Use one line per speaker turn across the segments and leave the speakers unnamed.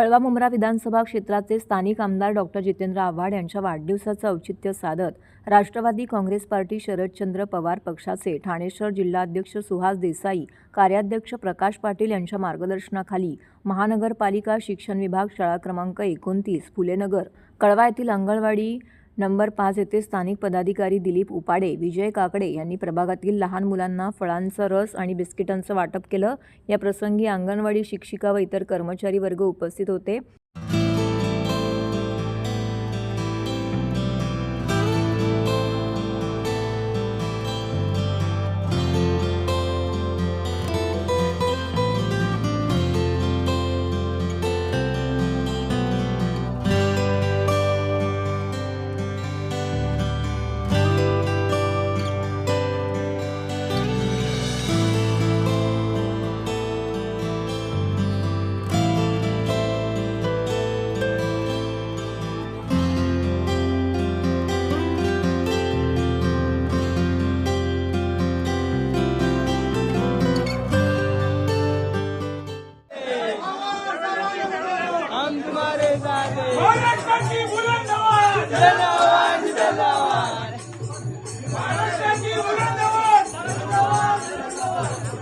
कळवा मुंब्रा विधानसभा क्षेत्राचे स्थानिक आमदार डॉक्टर जितेंद्र आव्हाड यांच्या वाढदिवसाचं औचित्य साधत राष्ट्रवादी काँग्रेस पार्टी शरदचंद्र पवार पक्षाचे ठाणेश्वर जिल्हाध्यक्ष सुहास देसाई कार्याध्यक्ष प्रकाश पाटील यांच्या मार्गदर्शनाखाली महानगरपालिका शिक्षण विभाग शाळा क्रमांक एकोणतीस फुलेनगर कळवा येथील अंगणवाडी नंबर पाच येथे स्थानिक पदाधिकारी दिलीप उपाडे विजय काकडे यांनी प्रभागातील लहान मुलांना फळांचा रस आणि बिस्किटांचं वाटप केलं. या प्रसंगी अंगणवाडी शिक्षिका व इतर कर्मचारी वर्ग उपस्थित होते.
महाराष्ट्राची महाराष्ट्राची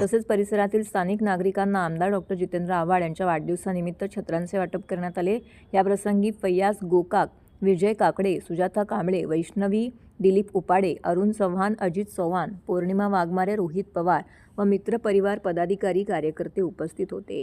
तसेच परिसरातील स्थानिक नागरिकांना आमदार डॉक्टर जितेंद्र आव्हाड यांच्या वाढदिवसानिमित्त छत्रांचे वाटप करण्यात आले. याप्रसंगी फैयाज गोकाक विजय काकडे सुजाता कांबळे वैष्णवी दिलीप उपाडे अरुण चव्हाण अजित चव्हाण पौर्णिमा वाघमारे रोहित पवार व मित्रपरिवार पदाधिकारी कार्यकर्ते उपस्थित होते.